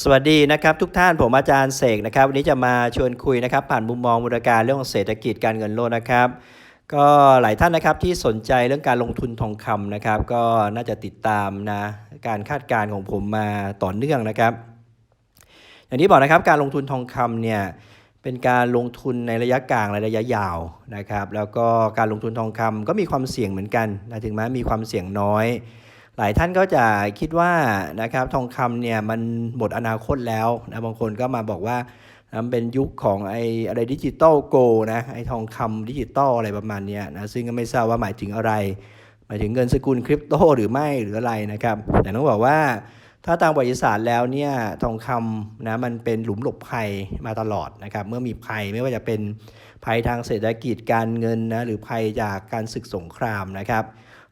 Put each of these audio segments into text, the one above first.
สวัสดีนะครับทุกท่านผมอาจารย์เสกนะครับวันนี้จะมาชวนคุยนะครับ ผ่านมุมมองมูลการเรื่องเศรษฐกิจการเงินโลกนะครับ ก็หลายท่านนะครับที่สนใจเรื่องการลงทุนทองคำนะครับ ก็น่าจะติดตามนะการคาดการณ์ของผมมาต่อเนื่องนะครับ อย่างที่บอกนะครับการลงทุนทองคำเนี่ยเป็นการลงทุนในระยะกลางและระยะยาวนะครับ แล้วก็การลงทุนทองคำก็มีความเสี่ยงเหมือนกันนะถึงแม้มีความเสี่ยงน้อย หลายท่านก็จะคิดว่านะครับทองคำเนี่ยมันหมดอนาคตแล้วนะบางคนก็มาบอกว่ามันเป็นยุคของไอ้อะไรดิจิตอลโกนะไอ้ทองคำดิจิตอลอะไรประมาณนี้นะซึ่งก็ไม่ทราบว่าหมายถึงอะไร หมายถึงเงินสกุลคริปโตหรือไม่หรืออะไรนะครับแต่ต้องบอกว่าถ้าตามประวัติศาสตร์แล้วเนี่ยทองคำนะมันเป็นหลุมหลบภัยมาตลอดนะครับเมื่อมีภัยไม่ว่าจะเป็นภัยทางเศรษฐกิจการเงินนะหรือภัยจากการศึกสงครามนะครับ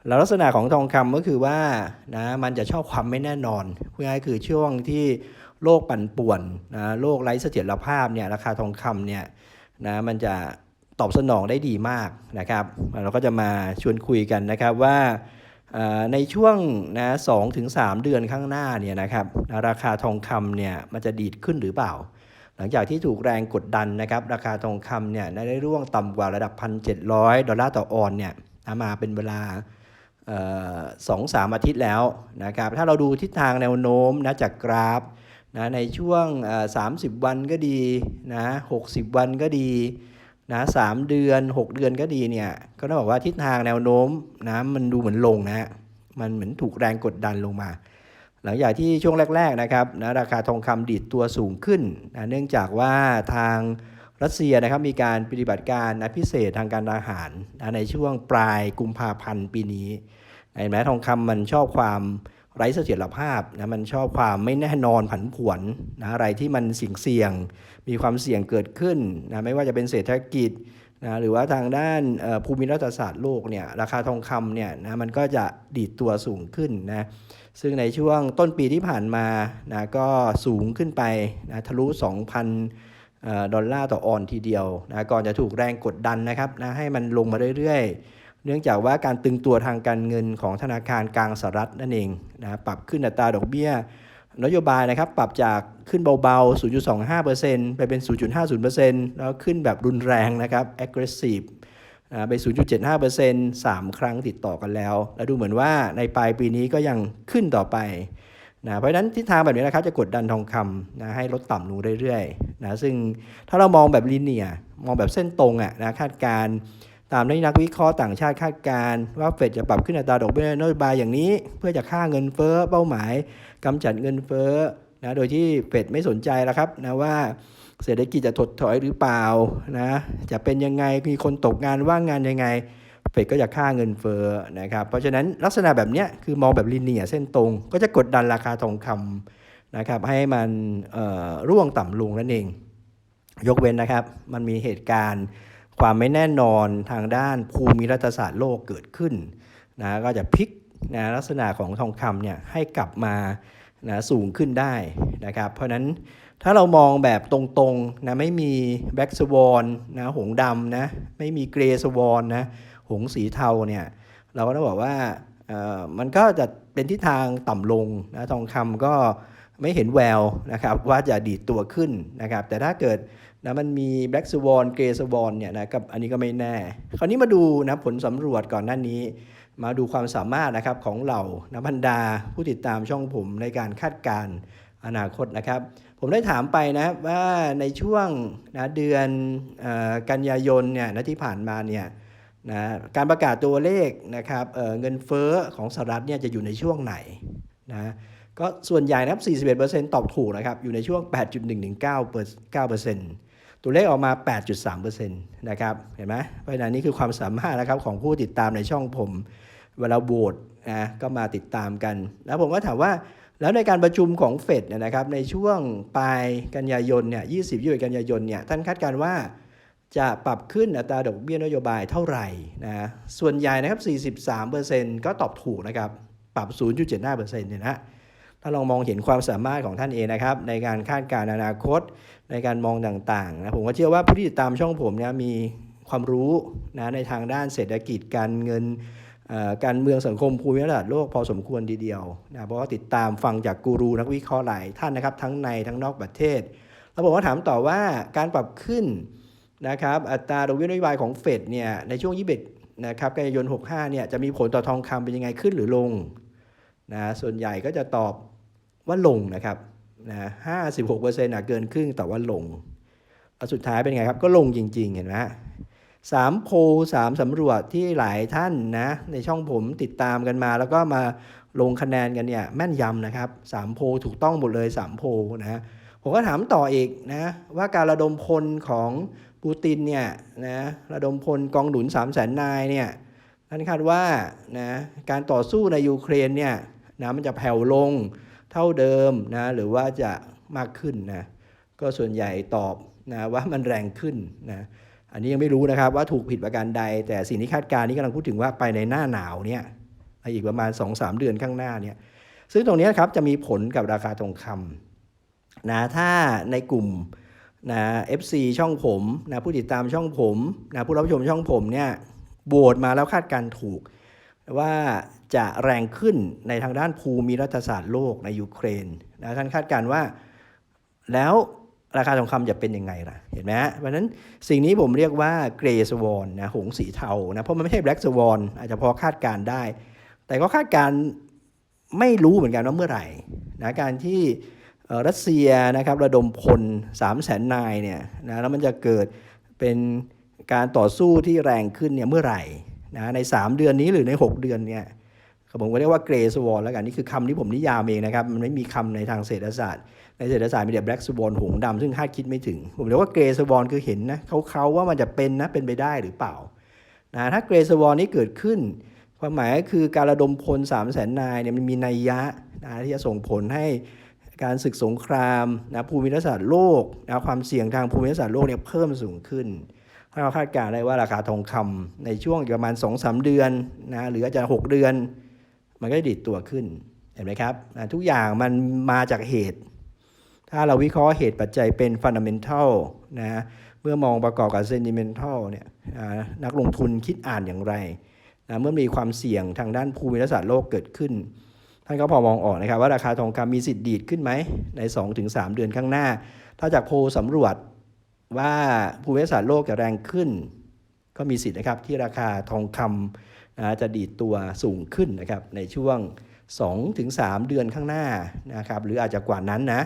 แล้วลักษณะของทองคำก็คือว่านะมันจะชอบความไม่แน่นอนพูดง่ายคือช่วงที่โลกปั่นป่วนนะโลกไร้เสถียรภาพเนี่ยราคาทองคำเนี่ยนะมันจะตอบสนองได้ดีมากนะครับเราก็จะมาชวนคุยกันนะครับว่าในช่วงนะสองถึงสามเดือนข้างหน้าเนี่ยนะครับนะราคาทองคำเนี่ยมันจะดีดขึ้นหรือเปล่า หลังจากที่ถูกแรงกดดันนะครับราคาทองคำเนี่ยได้ร่วงต่ำกว่าระดับ 1,700 ดอลลาร์ต่อออนเนี่ยมาเป็นเวลา สองสามอาทิตย์แล้วนะครับถ้าเราดูทิศทางแนวโน้มนะจากกราฟนะในช่วงสามสิบวันก็ดีนะหกสิบวันก็ดีนะสามเดือน 6 เดือนก็ดีเนี่ยก็ต้องบอกว่าทิศทางแนวโน้มนะมันดูเหมือนลงนะฮะมันเหมือนถูกแรงกดดันลงมา หลังจากที่ช่วงแรก ๆนะครับนะราคาทองคำดีดตัวสูงขึ้นนะเนื่องจากว่าทาง รัสเซียนะครับมีการปฏิบัติการนะพิเศษทางการทหารนะในช่วงปลายกุมภาพันธ์ปีนี้เห็นไหมทองคำมันชอบความไร้เสถียรภาพนะมันชอบความไม่แน่นอนผันผวนนะอะไรที่มันเสี่ยงเสี่ยง มีความเสี่ยงเกิดขึ้นนะไม่ว่าจะเป็นเศรษฐกิจนะหรือว่าทางด้านภูมิรัฐศาสตร์โลกเนี่ยราคาทองคำเนี่ยนะมันก็จะดีดตัวสูงขึ้นนะซึ่งในช่วงต้นปีที่ผ่านมานะก็สูงขึ้นไปนะทะลุ 2,000 ดอลลาร์ต่อออนทีเดียวนะก่อนจะถูกแรงกดดันนะครับนะให้มันลงมาเรื่อยๆ เนื่องจากว่าการตึงตัวทางการเงินของธนาคารกลางสหรัฐนั่นเองนะปรับขึ้นอัตราดอกเบี้ย นโยบายนะครับปรับจากขึ้นเบาๆ 0.25%ไปเป็น 0.50%แล้วขึ้นแบบรุนแรงนะครับ aggressive นะไป 0.75% 3 ครั้งติดต่อกันแล้ว แล้วดูเหมือนว่าในปลายปีนี้ก็ยังขึ้นต่อไปนะเพราะฉะนั้นทิศทางแบบนี้นะครับจะกดดันทองคำนะให้ลดต่ำลงเรื่อยๆ นะซึ่งถ้าเรามองแบบลิเนียมองแบบเส้นตรงอะนะคาดการณ์ตามที่นักวิเคราะห์ต่างชาติคาดการณ์ว่าเฟดจะปรับขึ้นอัตราดอกเบี้ยนโยบายอย่างนี้ เพื่อจะฆ่าเงินเฟ้อเป้าหมายกำจัดเงินเฟ้อนะโดยที่เฟดไม่สนใจแล้วครับนะว่าเศรษฐกิจจะถดถอยหรือเปล่านะจะเป็นยังไงมีคนตกงานว่างงานยังไง เฟดก็จะฆ่าเงินเฟ้อนะครับเพราะฉะนั้นลักษณะแบบนี้คือมองแบบลิเนียเส้นตรง ก็จะกดดันราคาทองคำ นะครับให้มันร่วงต่ำลงนั่นเอง ยกเว้นนะครับ มันมีเหตุการณ์ความไม่แน่นอนทางด้านภูมิรัฐศาสตร์โลกเกิดขึ้นนะก็จะพลิกนะลักษณะของทองคำเนี่ยให้กลับมานะสูงขึ้นได้นะครับ เพราะนั้นถ้าเรามองแบบตรงๆนะไม่มีแบ็กสวอนนะหงส์ดำนะไม่มีเกรสวอนนะหงส์สีเทาเนี่ยเราก็ต้องบอกว่าเอ่อมันก็จะเป็นทิศทางต่ำลงนะทองคำก็ ไม่เห็นแววนะครับว่าจะดีดตัวขึ้นนะครับ แต่ถ้าเกิดนะมันมีแบล็กสวอนเกรย์สวอนเนี่ยนะกับอันนี้ก็ไม่แน่ คราวนี้มาดูนะผลสำรวจก่อนหน้านี้ มาดูความสามารถนะครับของเหล่านะบรรดาผู้ติดตามช่องผมในการคาดการณ์อนาคตนะครับ ผมได้ถามไปนะว่าในช่วงนะเดือนออกันยายนเนี่ยนะที่ผ่านมาเนี่ยนะการประกาศตัวเลขนะครับเเงินเฟ้อของสหรัฐเนี่ยจะอยู่ในช่วงไหนนะ ก็ส่วนใหญ่นะครับ 41%ตอบถูกนะครับ อยู่ในช่วง 8.1ถึง9 9%ตัวเลขออกมา 8.3%นะครับ เห็นไหมเพราะนั้นนี่คือความสามารถนะครับของผู้ติดตามในช่องผม เวลาโหวตนะก็มาติดตามกัน แล้วผมก็ถามว่าแล้วในการประชุมของเฟดเนี่ยนะครับในช่วงปลายกันยายนเนี่ย 20 21 กันยายนเนี่ยท่านคาดการว่าจะปรับขึ้นอัตราดอกเบี้ยนโยบายเท่าไหร่นะส่วนใหญ่นะครับ 43%ก็ตอบถูกนะครับ ปรับ 0.75%เนี่ยนะ ถ้าลองมองเห็นความสามารถของท่านเองนะครับ ในการคาดการณ์อนาคต ในการมองต่างๆนะผมก็เชื่อว่าผู้ที่ติดตามช่องผมเนี่ยมีความรู้นะในทางด้านเศรษฐกิจการเงินการเมืองสังคมภูมิรัฐโลกพอสมควรทีเดียวนะเพราะว่าติดตามฟังจากกูรูนักวิเคราะห์หลายท่านนะครับ ทั้งในทั้งนอกประเทศ แล้วผมก็ถามต่อว่าการปรับขึ้นนะครับอัตราดอกเบี้ยนโยบายของเฟดเนี่ยในช่วง21นะครับกันยายน65เนี่ยจะมีผลต่อทองคำเป็นยังไงขึ้นหรือลงนะส่วนใหญ่ก็จะตอบ ว่าลงนะครับนะ56%นะเกินครึ่งแต่ว่าลงแล้วสุดท้ายเป็นไงครับ ก็ลงจริง ๆ เห็นไหมสามโพสามสำรวจที่หลายท่านนะ ในช่องผมติดตามกันมา แล้วก็มาลงคะแนนกันเนี่ยแม่นยำนะครับสามโพถูกต้องหมดเลยสามโพนะผมก็ถามต่ออีกนะว่าการระดมพลของปูตินเนี่ยนะระดมพลกองหนุน3 0 0แสนนายเนี่ยท่านคาดว่านะการต่อสู้ในยูเครนเนี่ยนะมันจะแผ่วลง เท่าเดิมนะหรือว่าจะมากขึ้นนะก็ส่วนใหญ่ตอบนะว่ามันแรงขึ้นนะอันนี้ยังไม่รู้นะครับว่าถูกผิดประการใด แต่สิ่งที่คาดการณ์นี้กำลังพูดถึงว่าไปในหน้าหนาวเนี่ยอีกประมาณ 2-3 เดือนข้างหน้าเนี่ยซึ่งตรงนี้ครับจะมีผลกับราคาทองคำนะถ้าในกลุ่มนะ FC ช่องผมนะผู้ติดตามช่องผมนะผู้รับชมช่องผมเนี่ยโหวตมาแล้วคาดการณ์ถูก ว่าจะแรงขึ้นในทางด้านภูมิรัฐศาสตร์โลกในยูเครนนะท่านคาดการณ์ว่าแล้วราคาทองคำจะเป็นยังไงล่ะ เห็นไหมฮะเพราะนั้นสิ่งนี้ผมเรียกว่าเกรย์สวอนนะหงส์สีเทานะเพราะมันไม่ใช่แบล็กสวอนอาจจะพอคาดการณ์ได้ แต่ก็คาดการณ์ไม่รู้เหมือนกันว่าเมื่อไหร่นะการที่รัสเซียนะครับระดมพล3 0 0แสนนายเนี่ยนะแล้วมันจะเกิดเป็นการต่อสู้ที่แรงขึ้นเนี่ยเมื่อไหร่ นะใน 3 เดือนนี้หรือใน 6 เดือนเนี่ยผมก็เรียกว่าเกรสวอนแล้วกันนี่คือคำที่ผมนิยามเองนะครับ มันไม่มีคำในทางเศรษฐศาสตร์ ในเศรษฐศาสตร์มีแต่แบล็กสวอนหงดำซึ่งคาดคิดไม่ถึง ผมเรียกว่าเกรสวอนคือเห็นนะเขาเขาว่ามันจะเป็นนะเป็นไปได้หรือเปล่านะถ้าเกรสวอนนี้เกิดขึ้น ความหมายก็คือการระดมพล3 0 0แสนนายเนี่ยมันมีนัยยะนะที่จะส่งผลให้การศึกสงครามนะภูมิรัศาสตร์โลกนะความเสี่ยงทางภูมิรัศาสตร์โลกเนี่ยเพิ่มสูงขึ้น ถ้าเราคาดการณ์ได้ว่าราคาทองคำในช่วงประมาณ 2-3 เดือนนะหรืออาจจะ 6 เดือน มันก็จะดิดตัวขึ้นเห็นไหมครับนะทุกอย่างมันมาจากเหตุ ถ้าเราวิเคราะห์เหตุปัจจัยเป็นฟันดัมเ n นทัลนะเมื่อมองประกอบกับเซนิเมนทัลเนี่ยนักลงทุนคิดอ่านอย่างไรนะเมื่อมีความเสี่ยงทางด้านภูมิรัศาสตร์โลกเกิดขึ้น ท่านก็พอมองออกนะครับว่าราคาทองคำมีสิทธิ์ดีดขึ้นไหมใน 2-3 เดือนข้างหน้า ถ้าจากโพลสำรวจ ว่าภูมิศาสตร์โลกจะแรงขึ้น ก็มีสิทธิ์นะครับที่ราคาทองคำนะจะดีดตัวสูงขึ้นนะครับในช่วง 2-3 เดือนข้างหน้านะครับหรืออาจจะกว่านั้นนะ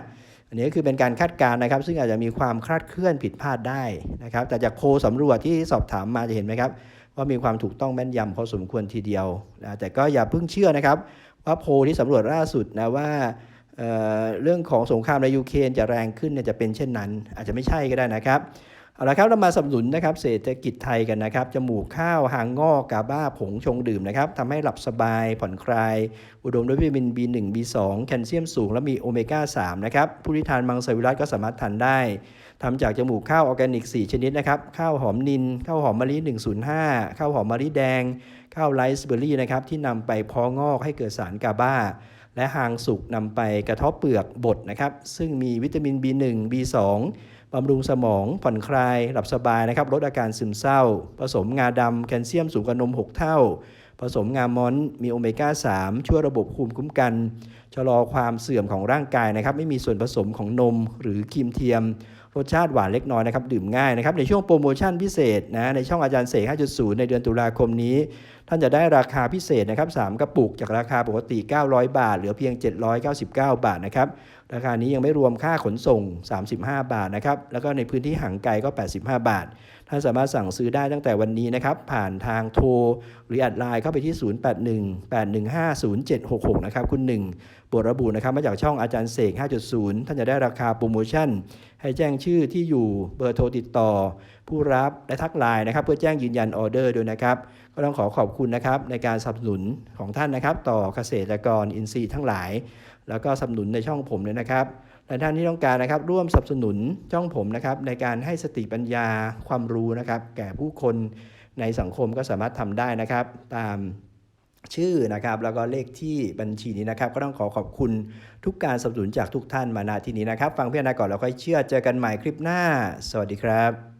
อันนี้ก็คือเป็นการคาดการณ์นะครับ ซึ่งอาจจะมีความคลาดเคลื่อนผิดพลาดได้นะครับ แต่จากโพลสำรวจที่สอบถามมาจะเห็นไหมครับ ว่ามีความถูกต้องแม่นยำพอสมควรทีเดียวนะแต่ก็อย่าเพิ่งเชื่อนะครับ ว่าโพลที่สำรวจล่าสุดนะว่า เเรื่องของสงครามในยูเครนจะแรงขึ้นเนี่ยจะเป็นเช่นนั้น อาจจะไม่ใช่ก็ได้นะครับเอาละครับเรามาสนับสนุนนะครับเศรษฐกิจไทยกันนะครับจมูกข้าวหางงอกกาบ้าผงชงดื่มนะครับทำให้หลับสบายผ่อนคลาย อุดมด้วยวิตามิน B1 B2 แคลเซียมสูง และมีโอเมก้า 3 นะครับ ผู้ที่ทานมังสวิรัตก็สามารถทานได้ทำจากจมูกข้าวออร์แกนิก 4 ชนิดนะครับ ข้าวหอมนิน ข้าวหอมมะลิ 105 ข้าวหอมมะลิแดง ข้าวไรซ์เบอร์รี่นะครับที่นำไปพองอกให้เกิดสารกาบ้า และหางสุกนำไปกระทบเปลือกบดนะครับ ซึ่งมีวิตามิน B1 B2 บำรุงสมองผ่อนคลายหลับสบายนะครับ ลดอาการซึมเศร้า ผสมงาดำแคลเซียมสูงกว่านม 6 เท่า ผสมงามอนมีโอเมก้า 3 ช่วยระบบภูมิคุ้มกัน ชะลอความเสื่อมของร่างกายนะครับ ไม่มีส่วนผสมของนมหรือครีมเทียม รสชาติหวานเล็กน้อยนะครับ ดื่มง่ายนะครับ ในช่วงโปรโมชั่นพิเศษนะในช่องอาจารย์เสก5.0 ในเดือนตุลาคมนี้ ท่านจะได้ราคาพิเศษนะครับ3กระปุกจากราคาปกติ 900 บาท เหลือเพียง 799 บาทนะครับราคานี้ยังไม่รวมค่าขนส่ง 35 บาทนะครับแล้วก็ในพื้นที่ห่างไกลก็ 85 บาท ท่านสามารถสั่งซื้อได้ตั้งแต่วันนี้นะครับผ่านทางโทร หรือแอดไลน์เข้าไปที่ 0818150766 นะครับคุณหนึ่งบทระบุนะครับมาจากช่องอาจารย์เสก 5.0 ท่านจะได้ราคาโปรโมชั่น ให้แจ้งชื่อที่อยู่เบอร์โทรติดต่อ ผู้รับและทักไลน์นะครับ เพื่อแจ้งยืนยันออเดอร์ด้วยนะครับ ก็ต้องขอขอบคุณนะครับในการสนับสนุนของท่านนะครับ ต่อเกษตรกรอินทรีย์ทั้งหลาย แล้วก็สนับสนุนในช่องผมเลยนะครับและท่านที่ต้องการนะครับร่วมสนับสนุนช่องผมนะครับในการให้สติปัญญาความรู้นะครับ แก่ผู้คนในสังคมก็สามารถทำได้นะครับ ตามชื่อนะครับแล้วก็เลขที่บัญชีนี้นะครับ ก็ต้องขอขอบคุณทุกการสนับสนุนจากทุกท่านมาณที่นี้นะครับ ฟังเพื่อนนะก่อนแล้วค่อยเชื่อเจอกันใหม่คลิปหน้า สวัสดีครับ